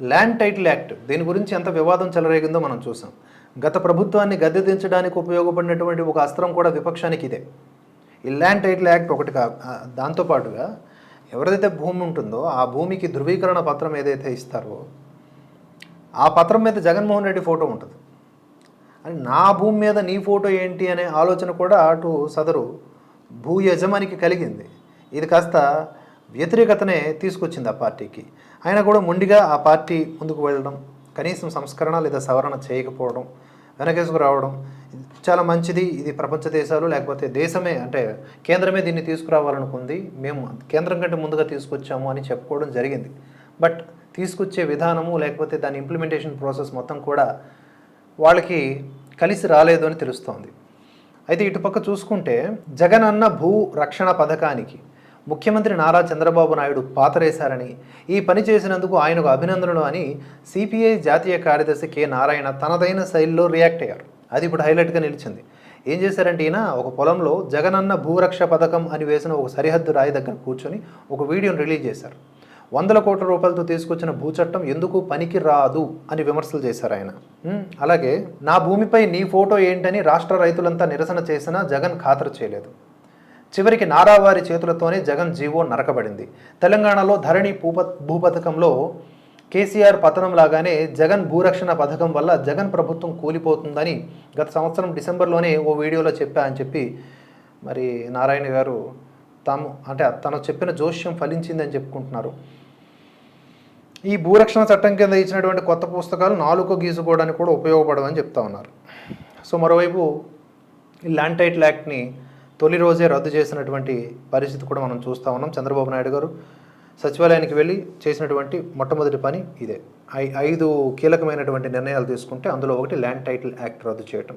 Land title act దీని గురించి ఎంత వివాదం చెలరేగిందో మనం చూసాం. గత ప్రభుత్వాన్ని గద్దె దించడానికి ఉపయోగపడినటువంటి ఒక అస్త్రం కూడా విపక్షానికి ఇదే. ఈ ల్యాండ్ టైటిల్ యాక్ట్ ఒకటి కా దాంతోపాటుగా ఎవరిదైతే భూమి ఉంటుందో ఆ భూమికి ధృవీకరణ పత్రం ఏదైతే ఇస్తారో ఆ పత్రం మీద జగన్మోహన్ రెడ్డి ఫోటో ఉంటుంది. అని నా భూమి మీద నీ ఫోటో ఏంటి అనే ఆలోచన కూడా అటు సదరు భూ యజమానికి కలిగింది. ఇది కాస్త వ్యతిరేకతనే తీసుకొచ్చింది ఆ పార్టీకి. ఆయన కూడా మొండిగా ఆ పార్టీ ముందుకు వెళ్ళడం కనీసం సంస్కరణ లేదా సవరణ చేయకపోవడం వెనకేసుకు రావడం చాలా మంచిది. ఇది ప్రపంచ దేశాలు లేకపోతే దేశమే అంటే కేంద్రమే దీన్ని తీసుకురావాలనుకుంది. మేము కేంద్రం కంటే ముందుగా తీసుకొచ్చాము అని చెప్పుకోవడం జరిగింది. బట్ తీసుకొచ్చే విధానము లేకపోతే దాని ఇంప్లిమెంటేషన్ ప్రాసెస్ మొత్తం కూడా వాళ్ళకి కలిసి రాలేదు అని తెలుస్తోంది. అయితే ఇటుపక్క చూసుకుంటే జగన్ అన్న భూ రక్షణ పథకానికి ముఖ్యమంత్రి నారా చంద్రబాబు నాయుడు పాతరేశారని ఈ పని చేసినందుకు ఆయనకు అభినందనలు అని సిపిఐ జాతీయ కార్యదర్శి కె. నారాయణ తనదైన శైలిలో రియాక్ట్ అయ్యారు. అది ఇప్పుడు హైలైట్గా నిలిచింది. ఏం చేశారంటే ఈయన ఒక పొలంలో జగనన్న భూరక్ష పథకం అని వేసిన ఒక సరిహద్దు రాయి దగ్గర కూర్చొని ఒక వీడియోని రిలీజ్ చేశారు. వందల కోట్ల రూపాయలతో తీసుకొచ్చిన భూచట్టం ఎందుకు పనికి రాదు అని విమర్శలు చేశారు ఆయన. అలాగే నా భూమిపై నీ ఫోటో ఏంటని రాష్ట్ర రైతులంతా నిరసన చేసినా జగన్ ఖాతరు చేయలేదు. చివరికి నారావారి చేతులతోనే జగన్ జీవో నరకబడింది. తెలంగాణలో ధరణి భూప భూపథకంలో కేసీఆర్ పతనం లాగానే జగన్ భూరక్షణ పథకం వల్ల జగన్ ప్రభుత్వం కూలిపోతుందని గత సంవత్సరం డిసెంబర్లోనే ఓ వీడియోలో చెప్పా అని చెప్పి మరి నారాయణ గారు తాము అంటే తను చెప్పిన జోష్యం ఫలించిందని చెప్పుకుంటున్నారు. ఈ భూరక్షణ చట్టం కింద ఇచ్చినటువంటి కొత్త పుస్తకాలు నాలుక గీసుకోవడానికి కూడా ఉపయోగపడవని చెప్తా ఉన్నారు. సో మరోవైపు ఈ ల్యాండ్ టైటిల్ యాక్ట్ని తొలి రోజే రద్దు చేసినటువంటి పరిస్థితి కూడా మనం చూస్తూ ఉన్నాం. చంద్రబాబు నాయుడు గారు సచివాలయానికి వెళ్ళి చేసినటువంటి మొట్టమొదటి పని ఇదే. ఐ ఐదు కీలకమైనటువంటి నిర్ణయాలు తీసుకుంటే అందులో ఒకటి ల్యాండ్ టైటిల్ యాక్ట్ రద్దు చేయటం.